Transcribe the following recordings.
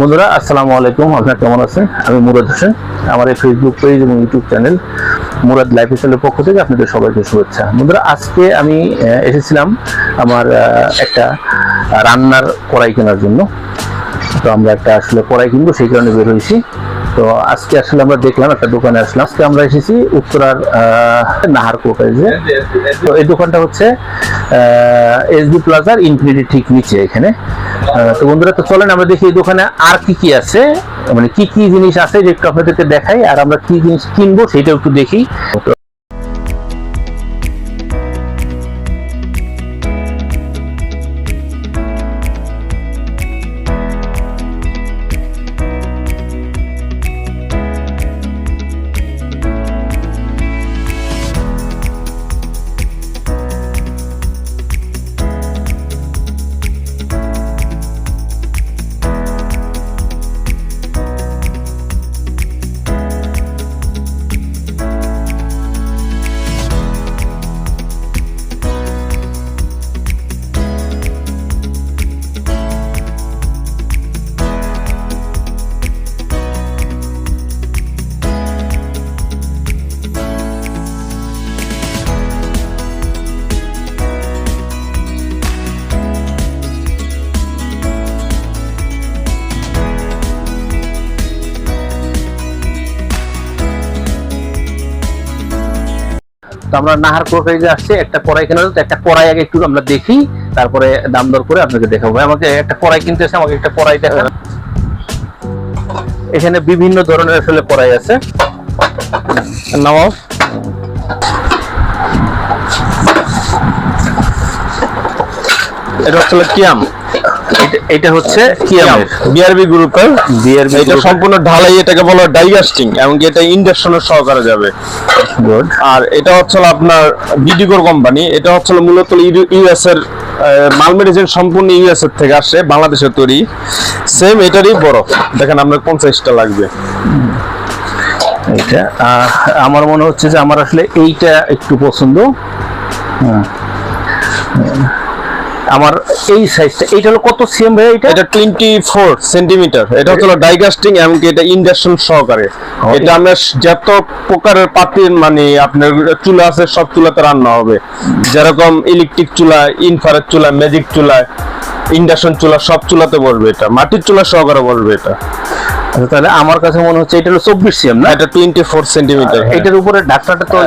বন্ধুরা, আসসালামু আলাইকুম। আপনারা কেমন আছেন? আমি মুরাদ হোসেন। আমার এই ফেসবুক পেজ এবং ইউটিউব চ্যানেল মুরাদ লাইফ স্টাইলের পক্ষ থেকে আপনাদের সবাইকে শুভেচ্ছা। বন্ধুরা, আজকে আমি এসেছিলাম আমার একটা রান্নার কড়াই কেনার জন্য। তো আমরা একটা আসলে কড়াই কিনবো, সেই কারণে বের হয়েছি। তো আজকে আসলে আমরা দেখলাম, একটা দোকানে আসলাম। আজকে আমরা এসেছি উত্তরার নাহার কোটাইজে তো এই দোকানটা হচ্ছে এসডি প্লাজার ইনফিনিটি ঠিক নিচে এখানে। তো বন্ধুরা, তো চলেন আমরা দেখি এই দোকানে আর কি কি আছে। মানে কি কি জিনিস আছে, যে আপনাদেরকে দেখাই, আর আমরা কি জিনিস কিনবো সেটাও একটু দেখি। তো আমরা নাহার কোটাইজে আসছে, একটা কড়াই কেনার। একটা কড়াই আগে একটু আমরা দেখি, তারপরে দাম দর করে আপনাকে দেখাবো। আমাকে একটা কড়াই কিনতে এসে আমাকে একটা কড়াই দেখান। এখানে বিভিন্ন ধরনের আসলে কড়াই আছে। নামাও। এটা হচ্ছে কিয়াম এটা- এটা হচ্ছে কিয়ামের বিআরবি গ্রুপের BRB এটা। সম্পূর্ণ ঢালাই এটাকে বলা ডাইগাস্টিং এমনকি এটা ইন্ডাকশনের সহকারে যাবে। গুড আর এটা হচ্ছে আপনার বিডিগোর কোম্পানি এটা হচ্ছে মূলত ইউএস এর মাল মেডিসিন সম্পূর্ণ ইউএস এর থেকে আসে বাংলাদেশের তৈরি। সেম এটারই বড়। দেখেন আপনার কোন সাইজটা লাগবে। আহ, আমার মনে হচ্ছে যে আমার আসলে এইটা একটু পছন্দ। হ্যাঁ। আমার এই সাইজটা এইটা হলো কত সিএম ভাই এটা এটা টোয়েন্টি ফোর সেন্টিমিটার এটা হলো ডাইগাস্টিং এমনকি এটা ইন্ডাকশন সহকারে। এটা আমরা যত প্রকারের পাতির মানে আপনার চুলা আছে সব চুলাতে রান্না হবে। যেরকম ইলেকট্রিক চুলা ইনফ্রারেড চুলা ম্যাজিক চুলা ইন্ডাকশন চুলা সব চুলাতে বলবে এটা। মাটির চুলা সহকারে বলবে এটা। আচ্ছা তাহলে আমার কাছে মনে হচ্ছে এটা হলো চব্বিশ সিএম না? এটা টোয়েন্টি ফোর সেন্টিমিটার এটার উপরে ডাক্তারটা তো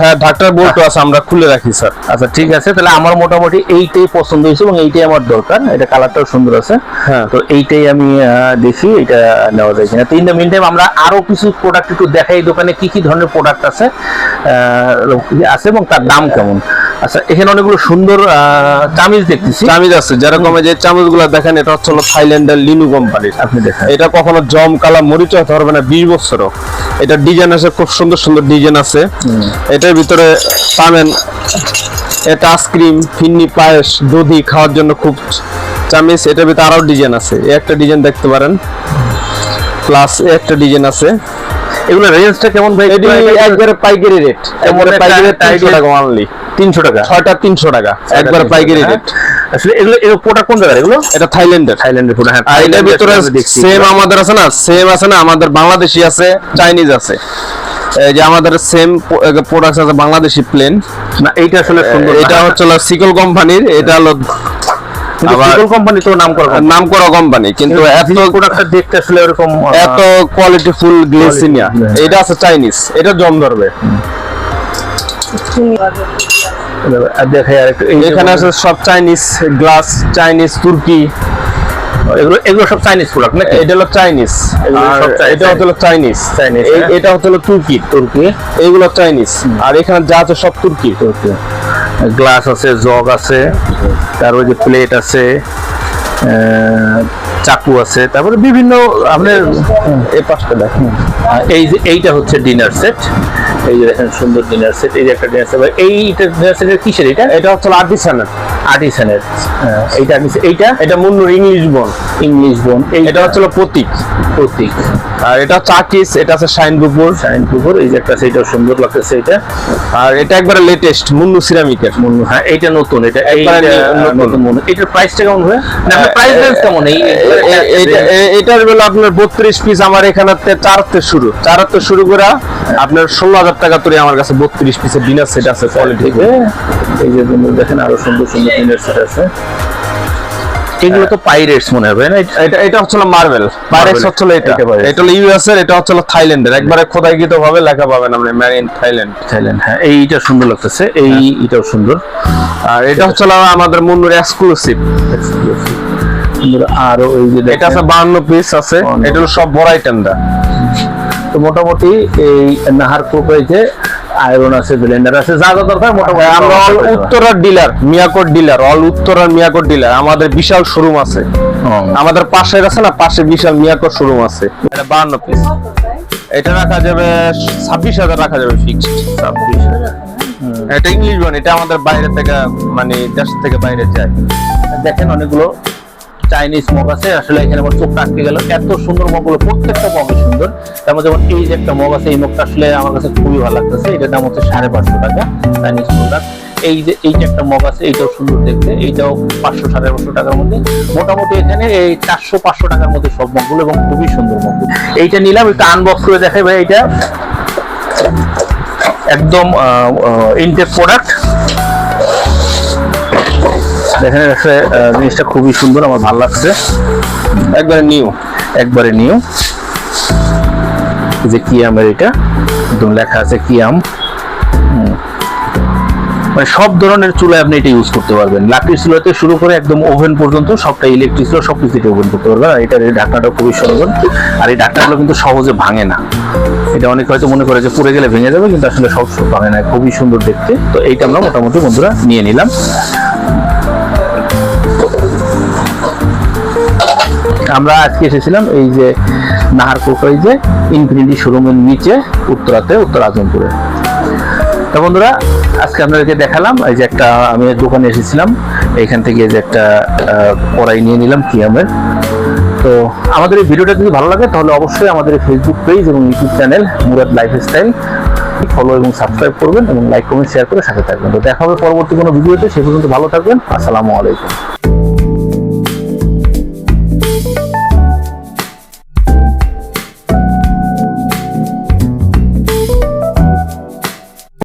হ্যাঁ ঢাকটার বোল্ট আছে আমরা খুলে রাখি স্যার। আচ্ছা ঠিক আছে তাহলে আমার মোটামুটি এইটাই পছন্দ হয়েছে এবং এইটাই আমার দরকার এটা কালারটাও সুন্দর আছে। হ্যাঁ। তো এইটাই আমি দেখি এটা নেওয়া যায় কিনা। তো ইন দ্য মিন টাইম আমরা আরও কিছু প্রোডাক্ট একটু দেখাই দোকানে কি কি ধরনের প্রোডাক্ট আছে আছে এবং তার দাম কেমন? আচ্ছা এখানে অনেকগুলো সুন্দর চামিজ দেখতেছি। চামিজ আছে যেরকম যে চামচগুলো দেখেন এটা হচ্ছে হলো থাইল্যান্ডের লিনু কোম্পানির। আপনি দেখেন। এটা কখনো জম কালা মরিচ পারবে না বিশ বছরও। এটা ডিজাইন আছে খুব সুন্দর সুন্দর ডিজাইন আছে। এটার ভিতরে পাবেন এটা আইসক্রিম ফিন্নি পায়েস দধি খাওয়ার জন্য খুব চামিচ। এটার ভিতরে আরও ডিজাইন আছে একটা ডিজাইন দেখতে পারেন। প্লাস একটা ডিজাইন আছে। এগুলো রেঞ্জটা কেমন ভাই? এটি একবারে পাইকারি রেট একবারে পাইকারি তিনশো টাকা অনলি তিনশো টাকা। ছয়টা তিনশো টাকা একবারে পাইকারি রেট আসলে এগুলো প্রোডাক্ট কোন জায়গার এগুলো? এটা থাইল্যান্ডের। থাইল্যান্ডের প্রোডাক্ট হ্যাঁ আর এটার ভিতরে সেম আমাদের আছে না সেম আছে না আমাদের বাংলাদেশি আছে চাইনিজ আছে। এই যে আমাদের সেম প্রোডাক্ট আছে বাংলাদেশি প্লেন না এইটা আসলে সুন্দর এটা হচ্ছে সিকল কোম্পানির এটা হলো কোম্পানি তো নাম করা নাম করা কোম্পানি কিন্তু এত প্রোডাক্টটা দেখতে আসলে এরকম আহ, এত কোয়ালিটি ফুল গ্লেসিনিয়া এটা আছে চাইনিজ এটা জম ধরবে। দেখাই এখানে আছে সব চাইনিজ গ্লাস চাইনিজ তুর্কি এগুলো এগুলো সব চাইনিজ প্রোডাক্ট নাকি? এটা হলো চাইনিজ। এটা হলো চাইনিজ হ্যাঁ। এটা হলো তুর্কি তুর্কি চাইনিজ আর এখানে যা আছে সব তুর্কি তুর্কি গ্লাস আছে জগ আছে তারপর যে প্লেট আছে চাকু আছে তারপরে বিভিন্ন আপনার এই পাঁচটা দেখেন। এই যে এইটা হচ্ছে ডিনার সেট এই যে দেখেন সুন্দর ডিনার সেট এই যে একটা ডিনার সেট ডিনার সেটের কিসের এটা? এটা হচ্ছে আর্টিসানের আর্টিসানের এইটা এইটা? এটা মুন্নুর ইংলিশ বোন ইংলিশ বোন এটা হচ্ছে প্রতীক। প্রতীক। আর এটা হচ্ছে আকিস এটা আছে শাইন পুকুর এই যে একটা সেটা সুন্দর লাগতেছে এটা। আর এটা একবারে লেটেস্ট মুন্নু সিরামিকের মনে হয় এইটা নতুন এটা একবারে নতুন। নতুন এটার প্রাইসটা কেমন হবে না প্রাইস রেঞ্জ কেমন? এই এটা- এটার বেলা আপনার বত্রিশ পিস আমার এখানে চারতে শুরু। চারতে শুরু করে আপনার ষোলো হাজার টাকা তৈরি আমার কাছে বত্রিশ পিসের ডিনার সেট আছে কোয়ালিটি এই যে দেখেন আরও সুন্দর সুন্দর ডিনার সেট আছে। এগুলো তো পাইরেটস মনে হবে না? এটা এটা হচ্ছে মার্বেল পাইরেক্স হচ্ছে এটা। এটা হলো ইউএস এর এটা হচ্ছে থাইল্যান্ডের একবারে খোদাইকৃত ভাবে লেখা পাবেন আপনি ম্যারিন থাইল্যান্ড থাইল্যান্ড হ্যাঁ। এইটা সুন্দর লাগতেছে। এই এটাও সুন্দর। আর এটা হচ্ছে আমাদের মুন্নুর এক্সক্লুসিভ আরও এই যে এটা আছে বাহান্ন পিস আছে। এটা হলো সব বড় আইটেমটা মোটামুটি এই নাহার যে আয়রন আছে ব্লেন্ডার আছে যা যা দরকার মোটামুটি আমরা অল উত্তরার ডিলার মিয়াকোট ডিলার অল উত্তরার মিয়াকোট ডিলার আমাদের বিশাল শোরুম আছে। আমাদের পাশের আছে না? পাশে বিশাল মিয়াকোট শোরুম আছে। এটা বাহান্ন পিস এটা রাখা যাবে ছাব্বিশ হাজার রাখা যাবে ফিক্সড ছাব্বিশ এটা ইংলিশ বান এটা আমাদের বাইরে থেকে মানে দেশ থেকে বাইরে যায়। দেখেন অনেকগুলো চাইনিজ মগ আছে। আসলে এখানে আমার চোখ আটকে গেল। এত সুন্দর মগগুলো, প্রত্যেকটা মগই সুন্দর। তার মধ্যে যেমন এই যে একটা মগ আছে, এই মগটা আসলে আমার কাছে খুবই ভালো লাগতেছে। এটার দাম হচ্ছে সাড়ে পাঁচশো টাকা চাইনিজ প্রোডাক্ট এই যে এই যে একটা মগ আছে, এইটাও সুন্দর দেখতে। এইটাও পাঁচশো সাড়ে পাঁচশো টাকার মধ্যে। মোটামুটি এখানে এই চারশো পাঁচশো টাকার মধ্যে সব মগগুলো এবং খুবই সুন্দর মগ এইটা নিলাম, একটু আনবক্স করে দেখাই ভাই এইটা। একদম ইনটেক প্রোডাক্ট দেখেন আসলে জিনিসটা খুবই সুন্দর আমার ভালো লাগছে। একবারে নিউ। একবারে নিউ। যে কিয়ামের এটা একদম লেখা আছে কিয়াম। হুম। মানে সব ধরনের চুলায় আপনি এটা ইউজ করতে পারবেন। লাকড়ির চুলাতে শুরু করে একদম ওভেন পর্যন্ত সবটা ইলেকট্রিক চুলা সব কিছু ওভেন করতে পারবেন। আর এটার এই ঢাকনাটা খুবই সুন্দর। আর এই ঢাকনাগুলো কিন্তু সহজে ভাঙে না। এটা অনেক হয়তো মনে করে যে পুড়ে গেলে ভেঙে যাবে কিন্তু আসলে সব ভাঙে না। খুবই সুন্দর দেখতে। তো এইটা আমরা মোটামুটি বন্ধুরা নিয়ে নিলাম। আমরা আজকে এসেছিলাম এই যে নাহার কোকাই যে ইনফিনিটি শোরুমের নিচে, উত্তরাতে, উত্তর আজমপুরে। তো বন্ধুরা, আজকে আপনাদেরকে দেখালাম এই যে একটা, আমি দোকানে এসেছিলাম, এইখান থেকে যে একটা কড়াই নিয়ে নিলাম কিয়ামের। তো আমাদের এই ভিডিওটা যদি ভালো লাগে, তাহলে অবশ্যই আমাদের ফেসবুক পেজ এবং YouTube channel Murad lifestyle follow এবং সাবস্ক্রাইব করবেন এবং লাইক কমেন্ট শেয়ার করে সাথে থাকবেন। তো দেখা হবে পরবর্তী কোনো ভিডিওতে, সে পর্যন্ত ভালো থাকবেন। আসসালামু আলাইকুম।